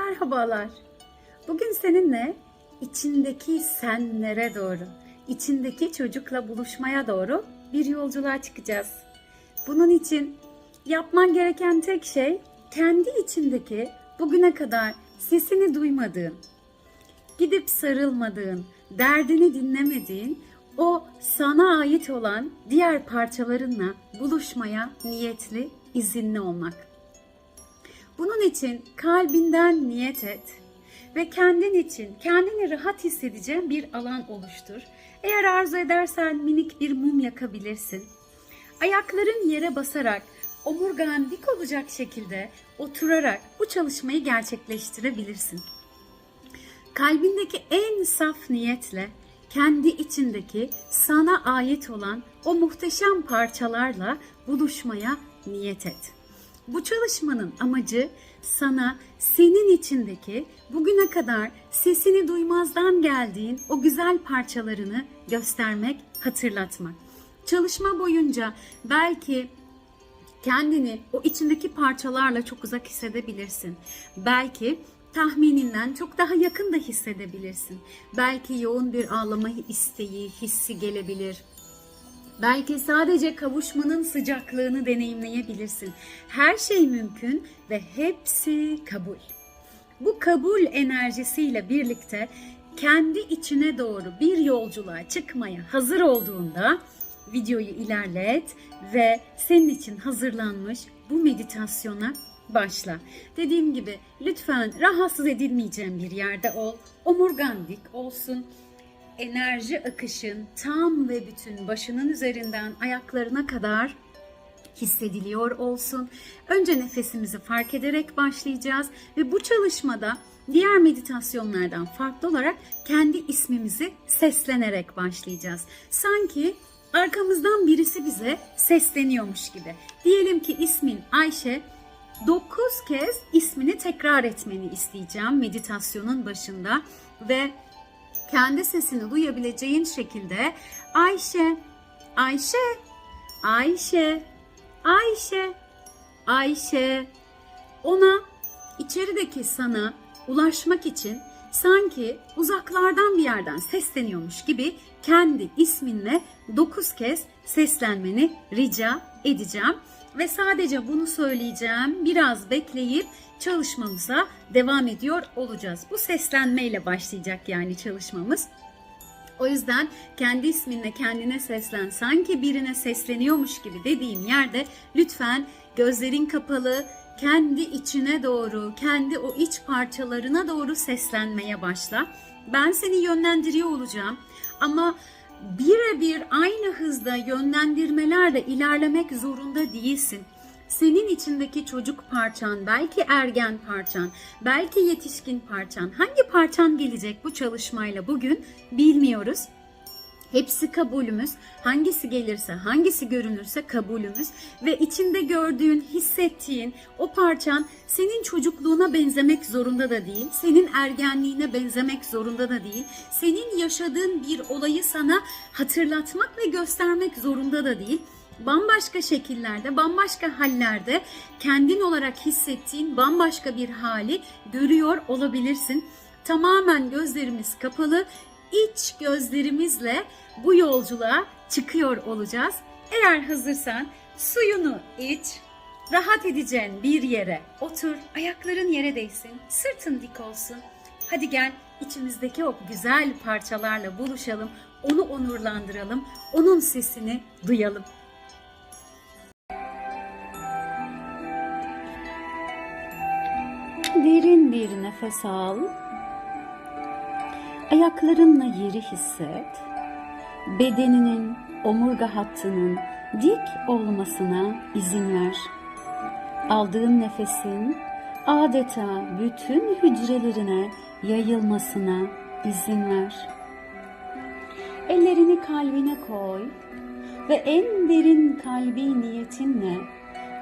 merhabalar. Bugün seninle içindeki senlere doğru, içindeki çocukla buluşmaya doğru bir yolculuğa çıkacağız. Bunun için yapman gereken tek şey kendi içindeki bugüne kadar sesini duymadığın, gidip sarılmadığın, derdini dinlemediğin o sana ait olan diğer parçalarınla buluşmaya niyetli, izinli olmak. Bunun için kalbinden niyet et ve kendin için kendini rahat hissedeceğin bir alan oluştur. Eğer arzu edersen minik bir mum yakabilirsin. Ayakların yere basarak omurgan dik olacak şekilde oturarak bu çalışmayı gerçekleştirebilirsin. Kalbindeki en saf niyetle kendi içindeki sana ait olan o muhteşem parçalarla buluşmaya niyet et. Bu çalışmanın amacı sana senin içindeki bugüne kadar sesini duymazdan geldiğin o güzel parçalarını göstermek, hatırlatmak. Çalışma boyunca belki kendini o içindeki parçalarla çok uzak hissedebilirsin. Belki tahmininden çok daha yakın da hissedebilirsin. Belki yoğun bir ağlama isteği, hissi gelebilir. Belki sadece kavuşmanın sıcaklığını deneyimleyebilirsin. Her şey mümkün ve hepsi kabul. Bu kabul enerjisiyle birlikte kendi içine doğru bir yolculuğa çıkmaya hazır olduğunda videoyu ilerlet ve senin için hazırlanmış bu meditasyona başla. Dediğim gibi lütfen rahatsız edilmeyeceğin bir yerde ol. Omurgan dik olsun enerji akışın tam ve bütün başının üzerinden ayaklarına kadar hissediliyor olsun. Önce nefesimizi fark ederek başlayacağız ve bu çalışmada diğer meditasyonlardan farklı olarak kendi ismimizi seslenerek başlayacağız. Sanki arkamızdan birisi bize sesleniyormuş gibi. Diyelim ki ismin Ayşe, 9 kez ismini tekrar etmeni isteyeceğim meditasyonun başında ve kendi sesini duyabileceğin şekilde Ayşe, Ayşe, Ayşe, Ayşe, Ayşe. Ona içerideki sana ulaşmak için sanki uzaklardan bir yerden sesleniyormuş gibi kendi isminle 9 kez seslenmeni rica edeceğim ve sadece bunu söyleyeceğim. Biraz bekleyip çalışmamıza devam ediyor olacağız. Bu seslenmeyle başlayacak yani çalışmamız. O yüzden kendi isminle kendine seslen. Sanki birine sesleniyormuş gibi dediğim yerde lütfen gözlerin kapalı, kendi içine doğru, kendi o iç parçalarına doğru seslenmeye başla. Ben seni yönlendiriyor olacağım ama birebir aynı hızda yönlendirmelerle ilerlemek zorunda değilsin. Senin içindeki çocuk parçan, belki ergen parçan, belki yetişkin parçan, hangi parçan gelecek bu çalışmayla bugün bilmiyoruz. Hepsi kabulümüz. Hangisi gelirse, hangisi görünürse kabulümüz ve içinde gördüğün, hissettiğin o parçan senin çocukluğuna benzemek zorunda da değil. Senin ergenliğine benzemek zorunda da değil. Senin yaşadığın bir olayı sana hatırlatmak ve göstermek zorunda da değil bambaşka şekillerde, bambaşka hallerde kendin olarak hissettiğin bambaşka bir hali görüyor olabilirsin. Tamamen gözlerimiz kapalı, iç gözlerimizle bu yolculuğa çıkıyor olacağız. Eğer hazırsan suyunu iç, rahat edeceğin bir yere otur, ayakların yere değsin, sırtın dik olsun. Hadi gel içimizdeki o güzel parçalarla buluşalım, onu onurlandıralım, onun sesini duyalım. Derin bir nefes al. Ayaklarınla yeri hisset. Bedeninin omurga hattının dik olmasına izin ver. Aldığın nefesin adeta bütün hücrelerine yayılmasına izin ver. Ellerini kalbine koy ve en derin kalbi niyetinle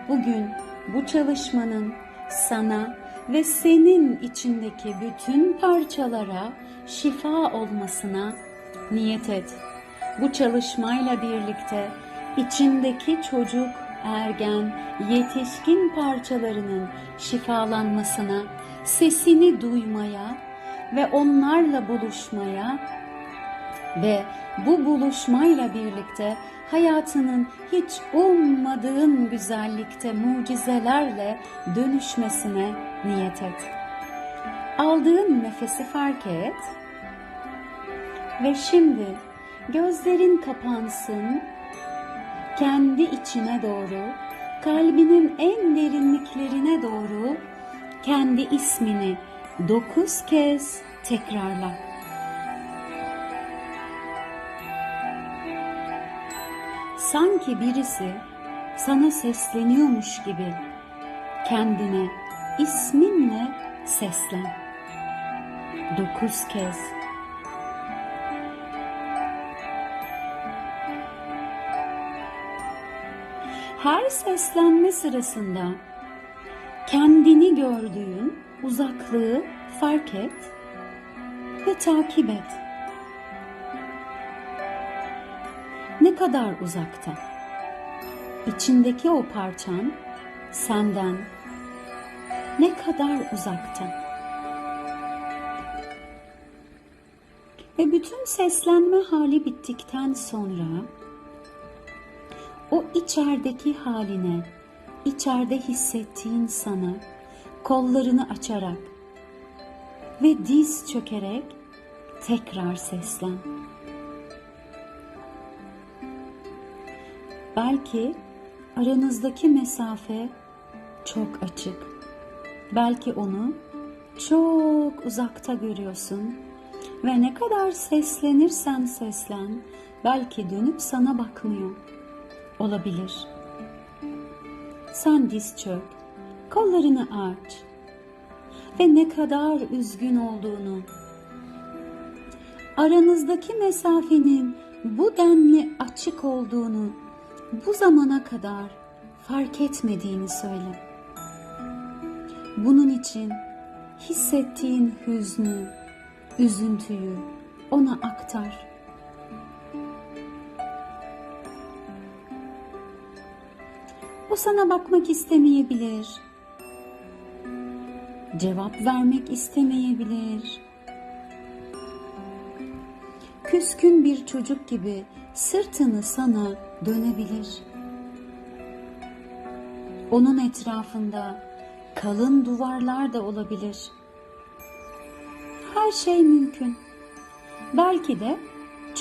bugün bu çalışmanın sana ve senin içindeki bütün parçalara şifa olmasına niyet et. Bu çalışmayla birlikte içindeki çocuk ergen, yetişkin parçalarının şifalanmasına, sesini duymaya ve onlarla buluşmaya ve bu buluşmayla birlikte hayatının hiç ummadığın güzellikte mucizelerle dönüşmesine niyet et. Aldığın nefesi fark et ve şimdi gözlerin kapansın, kendi içine doğru, kalbinin en derinliklerine doğru kendi ismini dokuz kez tekrarla. Sanki birisi sana sesleniyormuş gibi kendine isminle seslen. Dokuz kez. Her seslenme sırasında kendini gördüğün uzaklığı fark et ve takip et. Ne kadar uzakta? İçindeki o parçan senden ne kadar uzakta? Ve bütün seslenme hali bittikten sonra o içerideki haline, içeride hissettiğin sana kollarını açarak ve diz çökerek tekrar seslen. Belki aranızdaki mesafe çok açık. Belki onu çok uzakta görüyorsun ve ne kadar seslenirsen seslen belki dönüp sana bakmıyor. Olabilir. Sen diz çök, kollarını aç ve ne kadar üzgün olduğunu, aranızdaki mesafenin bu denli açık olduğunu bu zamana kadar fark etmediğini söyle. Bunun için hissettiğin hüznü, üzüntüyü ona aktar. O sana bakmak istemeyebilir. Cevap vermek istemeyebilir. Küskün bir çocuk gibi sırtını sana dönebilir. Onun etrafında kalın duvarlar da olabilir. Her şey mümkün. Belki de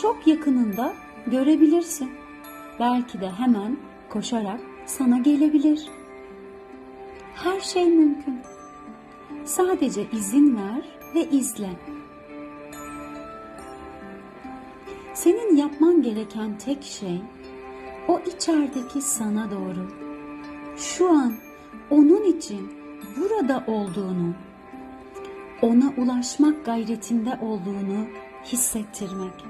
çok yakınında görebilirsin. Belki de hemen koşarak sana gelebilir. Her şey mümkün. Sadece izin ver ve izle. Senin yapman gereken tek şey o içerideki sana doğru. Şu an onun için burada olduğunu, ona ulaşmak gayretinde olduğunu hissettirmek.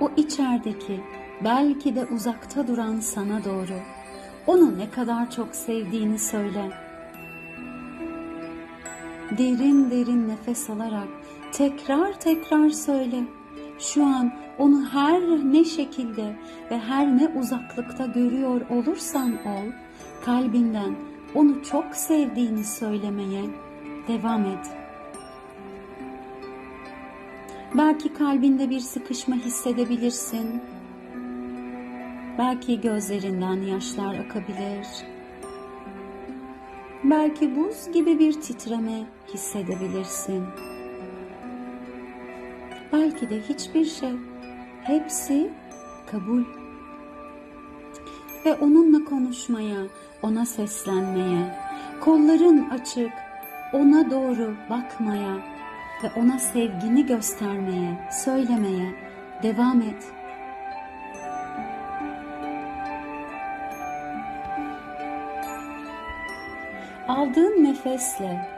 O içerideki belki de uzakta duran sana doğru onu ne kadar çok sevdiğini söyle. Derin derin nefes alarak tekrar tekrar söyle. Şu an onu her ne şekilde ve her ne uzaklıkta görüyor olursan ol, kalbinden onu çok sevdiğini söylemeye devam et. Belki kalbinde bir sıkışma hissedebilirsin. Belki gözlerinden yaşlar akabilir. Belki buz gibi bir titreme hissedebilirsin. Belki de hiçbir şey. Hepsi kabul. Ve onunla konuşmaya, ona seslenmeye, kolların açık, ona doğru bakmaya ve ona sevgini göstermeye, söylemeye devam et. Aldığın nefesle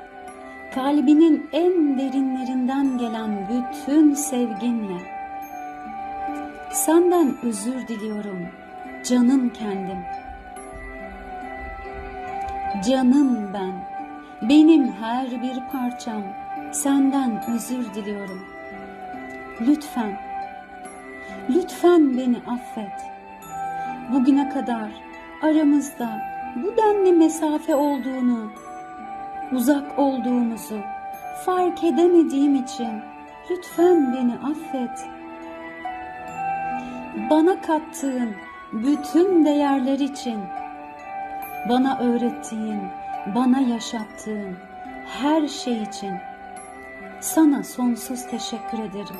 kalbinin en derinlerinden gelen bütün sevginle senden özür diliyorum canım kendim. Canım ben, benim her bir parçam senden özür diliyorum. Lütfen Lütfen beni affet. Bugüne kadar aramızda bu denli mesafe olduğunu, uzak olduğumuzu fark edemediğim için lütfen beni affet. Bana kattığın bütün değerler için, bana öğrettiğin, bana yaşattığın her şey için sana sonsuz teşekkür ederim.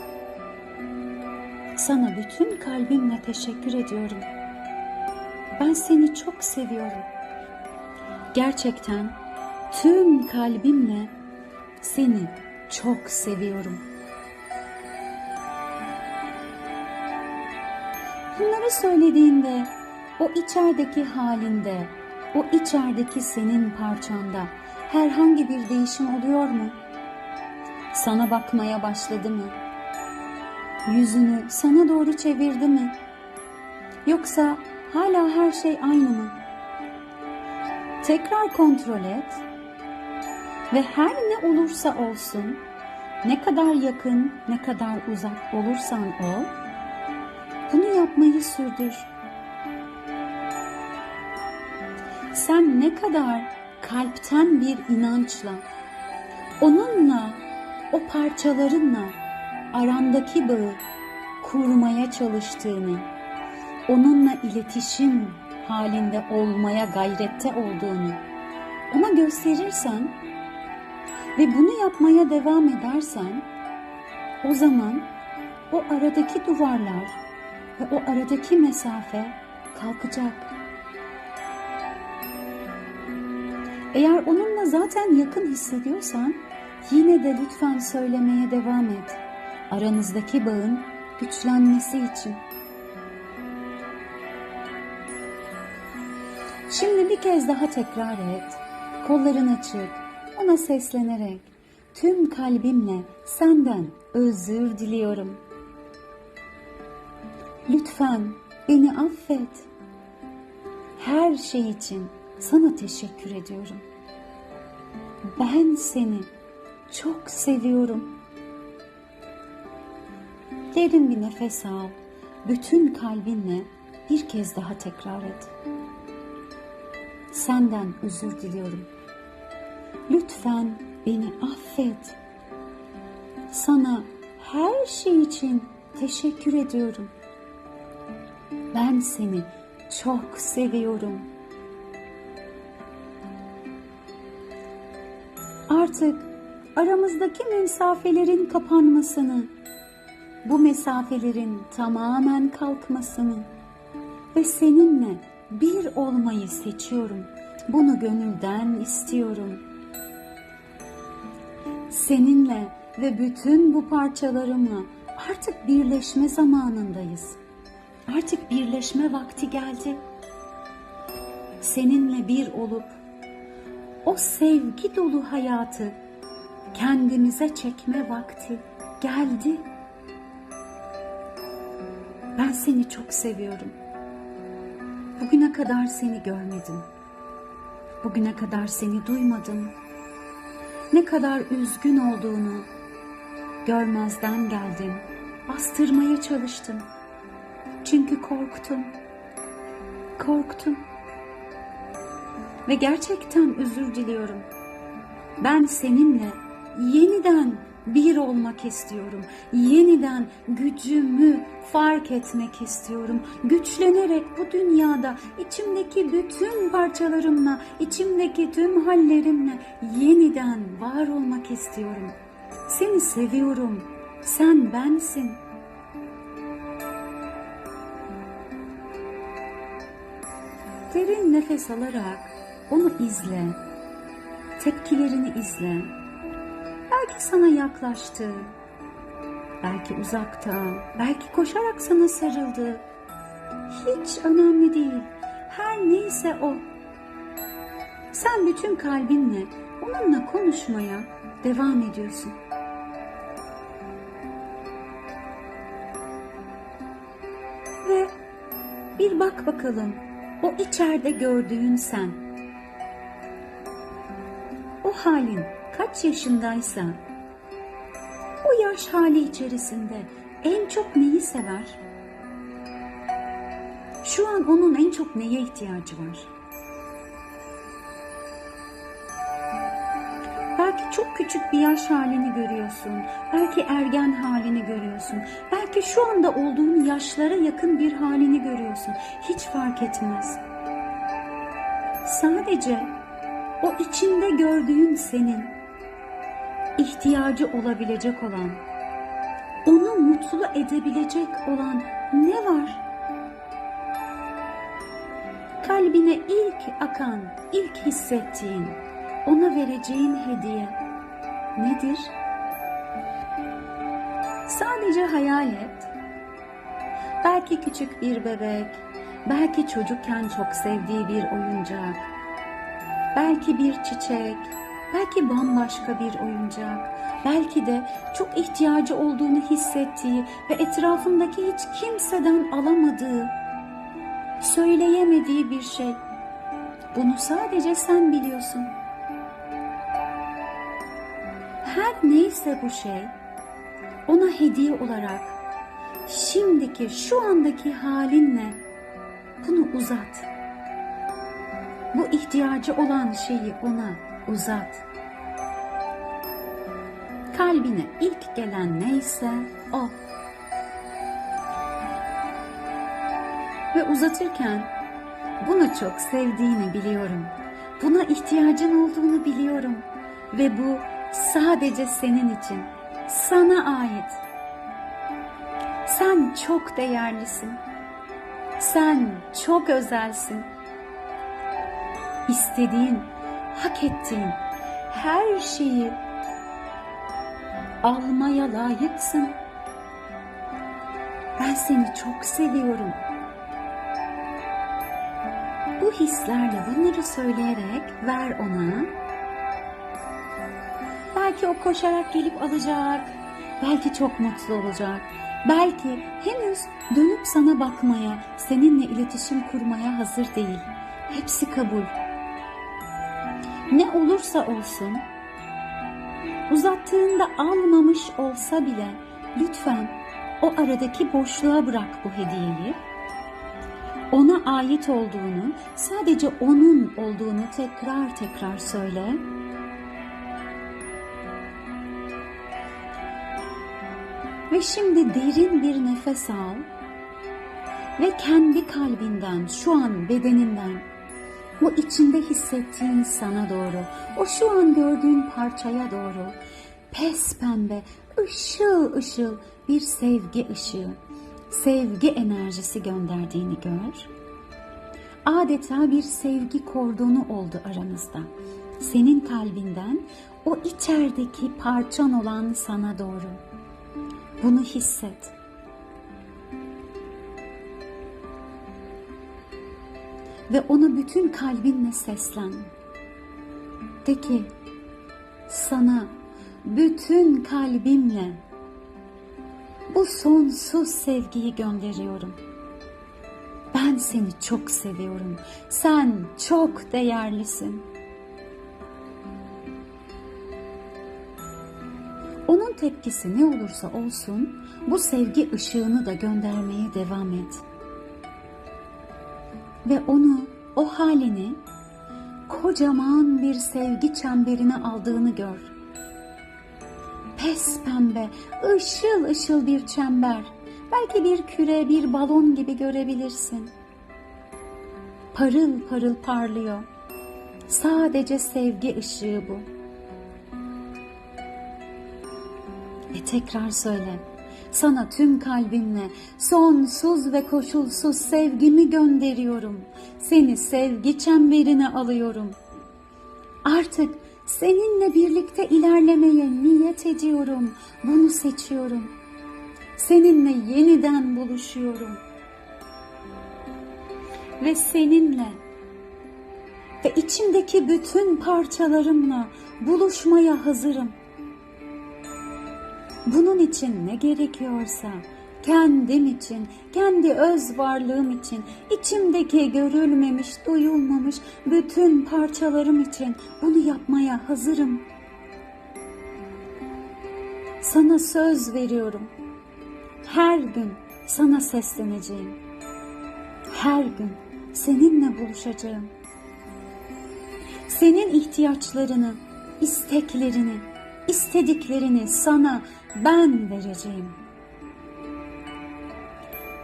Sana bütün kalbimle teşekkür ediyorum. Ben seni çok seviyorum. Gerçekten tüm kalbimle seni çok seviyorum. Bunları söylediğinde o içerideki halinde, o içerideki senin parçanda herhangi bir değişim oluyor mu? Sana bakmaya başladı mı? Yüzünü sana doğru çevirdi mi? Yoksa hala her şey aynı mı? Tekrar kontrol et ve her ne olursa olsun, ne kadar yakın, ne kadar uzak olursan ol, bunu yapmayı sürdür. Sen ne kadar kalpten bir inançla, onunla, o parçalarınla arandaki bağı kurmaya çalıştığını, onunla iletişim halinde olmaya gayrette olduğunu ona gösterirsen ve bunu yapmaya devam edersen o zaman o aradaki duvarlar ve o aradaki mesafe kalkacak. Eğer onunla zaten yakın hissediyorsan yine de lütfen söylemeye devam et. Aranızdaki bağın güçlenmesi için. Şimdi bir kez daha tekrar et. Kolların açık, ona seslenerek tüm kalbimle senden özür diliyorum. Lütfen beni affet. Her şey için sana teşekkür ediyorum. Ben seni çok seviyorum. Derin bir nefes al. Bütün kalbinle bir kez daha tekrar et. Senden özür diliyorum. Lütfen beni affet. Sana her şey için teşekkür ediyorum. Ben seni çok seviyorum. Artık aramızdaki mesafelerin kapanmasını, bu mesafelerin tamamen kalkmasını ve seninle bir olmayı seçiyorum. Bunu gönülden istiyorum. Seninle ve bütün bu parçalarımla artık birleşme zamanındayız. Artık birleşme vakti geldi. Seninle bir olup o sevgi dolu hayatı kendimize çekme vakti geldi. Ben seni çok seviyorum. Bugüne kadar seni görmedim. Bugüne kadar seni duymadım. Ne kadar üzgün olduğunu görmezden geldim. Bastırmaya çalıştım. Çünkü korktum. Korktum. Ve gerçekten özür diliyorum. Ben seninle yeniden bir olmak istiyorum. Yeniden gücümü fark etmek istiyorum. Güçlenerek bu dünyada içimdeki bütün parçalarımla, içimdeki tüm hallerimle yeniden var olmak istiyorum. Seni seviyorum. Sen bensin. Derin nefes alarak onu izle. Tepkilerini izle. Belki sana yaklaştı. Belki uzakta. Belki koşarak sana sarıldı. Hiç önemli değil. Her neyse o. Sen bütün kalbinle onunla konuşmaya devam ediyorsun. Ve bir bak bakalım o içeride gördüğün sen. O halin kaç yaşındaysa o yaş hali içerisinde en çok neyi sever? Şu an onun en çok neye ihtiyacı var? Belki çok küçük bir yaş halini görüyorsun. Belki ergen halini görüyorsun. Belki şu anda olduğun yaşlara yakın bir halini görüyorsun. Hiç fark etmez. Sadece o içinde gördüğün senin ihtiyacı olabilecek olan, onu mutlu edebilecek olan ne var? Kalbine ilk akan, ilk hissettiğin, ona vereceğin hediye nedir? Sadece hayal et. Belki küçük bir bebek, belki çocukken çok sevdiği bir oyuncak, belki bir çiçek, belki bambaşka bir oyuncak, belki de çok ihtiyacı olduğunu hissettiği ve etrafındaki hiç kimseden alamadığı, söyleyemediği bir şey. Bunu sadece sen biliyorsun. Her neyse bu şey, ona hediye olarak şimdiki şu andaki halinle bunu uzat. Bu ihtiyacı olan şeyi ona uzat. Kalbine ilk gelen neyse o. Ve uzatırken bunu çok sevdiğini biliyorum. Buna ihtiyacın olduğunu biliyorum. Ve bu sadece senin için, sana ait. Sen çok değerlisin. Sen çok özelsin. İstediğin, hak ettiğin her şeyi almaya layıksın. Ben seni çok seviyorum. Bu hislerle bunları söyleyerek ver ona. Belki o koşarak gelip alacak. Belki çok mutlu olacak. Belki henüz dönüp sana bakmaya, seninle iletişim kurmaya hazır değil. Hepsi kabul. Ne olursa olsun, uzattığında almamış olsa bile lütfen o aradaki boşluğa bırak bu hediyeyi. Ona ait olduğunu, sadece onun olduğunu tekrar tekrar söyle. Ve şimdi derin bir nefes al ve kendi kalbinden, şu an bedeninden, o içinde hissettiğin sana doğru, o şu an gördüğün parçaya doğru pes pembe, ışıl ışıl bir sevgi ışığı, sevgi enerjisi gönderdiğini gör. Adeta bir sevgi kordonu oldu aranızda. Senin kalbinden o içerideki parçan olan sana doğru. Bunu hisset. Ve ona bütün kalbinle seslen. De ki sana bütün kalbimle bu sonsuz sevgiyi gönderiyorum. Ben seni çok seviyorum. Sen çok değerlisin. Onun tepkisi ne olursa olsun bu sevgi ışığını da göndermeye devam et. Ve onu, o halini kocaman bir sevgi çemberine aldığını gör. Pes pembe, ışıl ışıl bir çember. Belki bir küre, bir balon gibi görebilirsin. Parıl parıl parlıyor. Sadece sevgi ışığı bu. Ve tekrar söyle. Sana tüm kalbimle sonsuz ve koşulsuz sevgimi gönderiyorum. Seni sevgi çemberine alıyorum. Artık seninle birlikte ilerlemeye niyet ediyorum. Bunu seçiyorum. Seninle yeniden buluşuyorum. Ve seninle ve içimdeki bütün parçalarımla buluşmaya hazırım. Bunun için ne gerekiyorsa kendim için, kendi öz varlığım için, içimdeki görülmemiş, duyulmamış bütün parçalarım için bunu yapmaya hazırım. Sana söz veriyorum. Her gün sana sesleneceğim. her gün seninle buluşacağım. Senin ihtiyaçlarını, isteklerini, istediklerini sana ben vereceğim.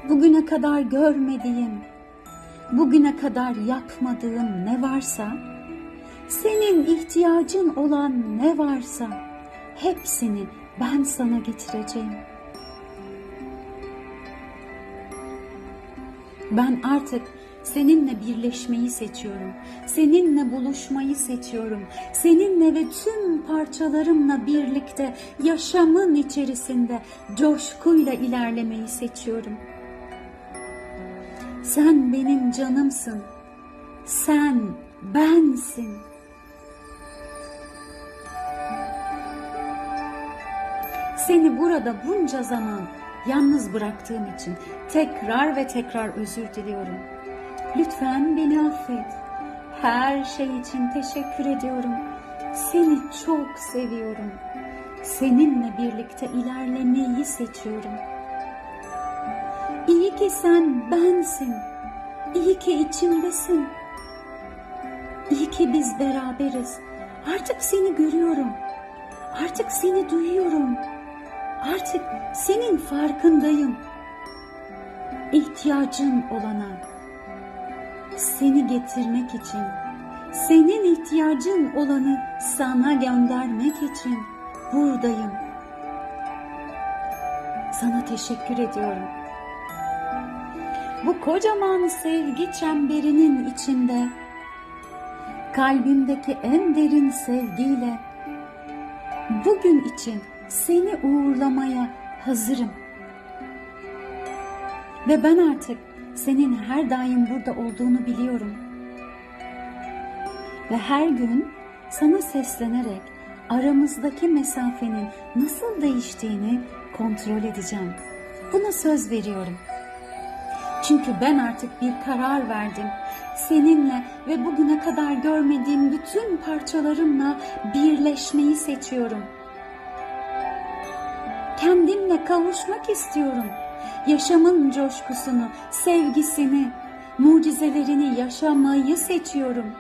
Bugüne kadar görmediğim, bugüne kadar yapmadığım ne varsa, senin ihtiyacın olan ne varsa hepsini ben sana getireceğim. Ben artık seninle birleşmeyi seçiyorum. Seninle buluşmayı seçiyorum. Seninle ve tüm parçalarımla birlikte yaşamın içerisinde coşkuyla ilerlemeyi seçiyorum. Sen benim canımsın. Sen bensin. Seni burada bunca zaman yalnız bıraktığım için tekrar ve tekrar özür diliyorum. Lütfen beni affet. Her şey için teşekkür ediyorum. Seni çok seviyorum. Seninle birlikte ilerlemeyi seçiyorum. İyi ki sen bensin. İyi ki içimdesin. İyi ki biz beraberiz. Artık seni görüyorum. Artık seni duyuyorum. Artık senin farkındayım. İhtiyacın olana seni getirmek için, senin ihtiyacın olanı sana göndermek için buradayım. Sana teşekkür ediyorum. Bu kocaman sevgi çemberinin içinde kalbimdeki en derin sevgiyle bugün için seni uğurlamaya hazırım. Ve ben artık senin her daim burada olduğunu biliyorum. Ve her gün sana seslenerek aramızdaki mesafenin nasıl değiştiğini kontrol edeceğim. Buna söz veriyorum. Çünkü ben artık bir karar verdim. Seninle ve bugüne kadar görmediğim bütün parçalarımla birleşmeyi seçiyorum. Kendimle kavuşmak istiyorum. Yaşamın coşkusunu, sevgisini, mucizelerini yaşamayı seçiyorum.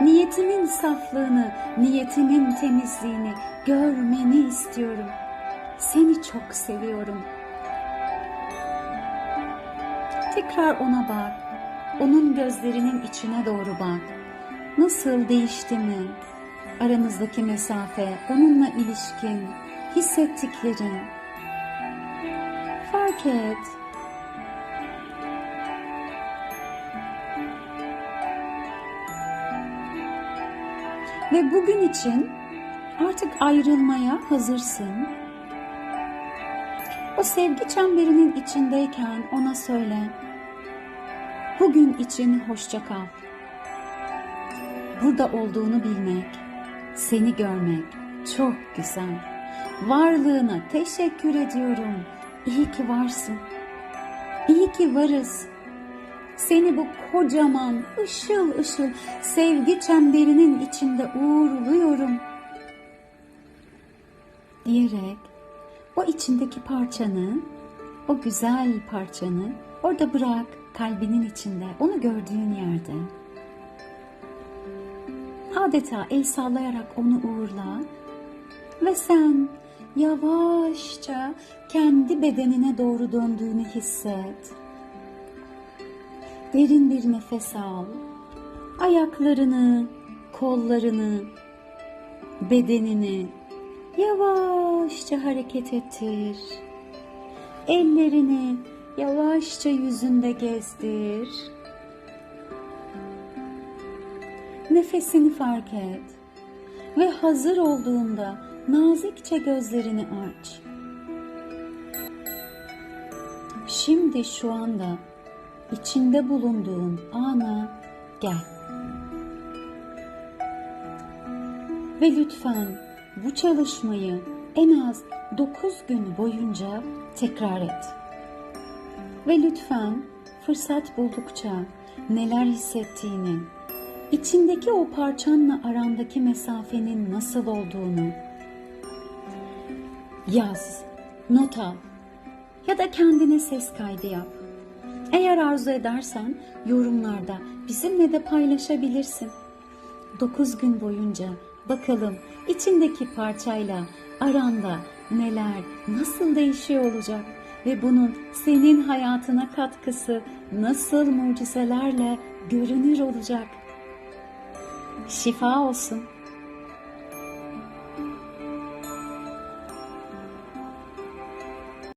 Niyetimin saflığını, niyetimin temizliğini görmeni istiyorum. Seni çok seviyorum. Tekrar ona bak. Onun gözlerinin içine doğru bak. Nasıl değişti mi? Aranızdaki mesafe, onunla ilişkin, hissettiklerin. Fark et. Ve bugün için artık ayrılmaya hazırsın. O sevgi çemberinin içindeyken ona söyle. Bugün için hoşça kal. Burada olduğunu bilmek, seni görmek çok güzel. Varlığına teşekkür ediyorum. İyi ki varsın. İyi ki varız. Seni bu kocaman ışıl ışıl sevgi çemberinin içinde uğurluyorum. Diyerek o içindeki parçanı, o güzel parçanı orada bırak kalbinin içinde, onu gördüğün yerde. Adeta el sallayarak onu uğurla ve sen yavaşça kendi bedenine doğru döndüğünü hisset. Derin bir nefes al. Ayaklarını, kollarını, bedenini yavaşça hareket ettir. Ellerini yavaşça yüzünde gezdir. Nefesini fark et ve hazır olduğunda nazikçe gözlerini aç. Şimdi şu anda içinde bulunduğun ana gel. Ve lütfen bu çalışmayı en az 9 gün boyunca tekrar et. Ve lütfen fırsat buldukça neler hissettiğini, içindeki o parçanla arandaki mesafenin nasıl olduğunu yaz, not al. ya da kendine ses kaydı yap. Eğer arzu edersen yorumlarda bizimle de paylaşabilirsin. 9 gün boyunca bakalım içindeki parçayla aranda neler, nasıl değişiyor olacak ve bunun senin hayatına katkısı nasıl mucizelerle görünür olacak. Şifa olsun.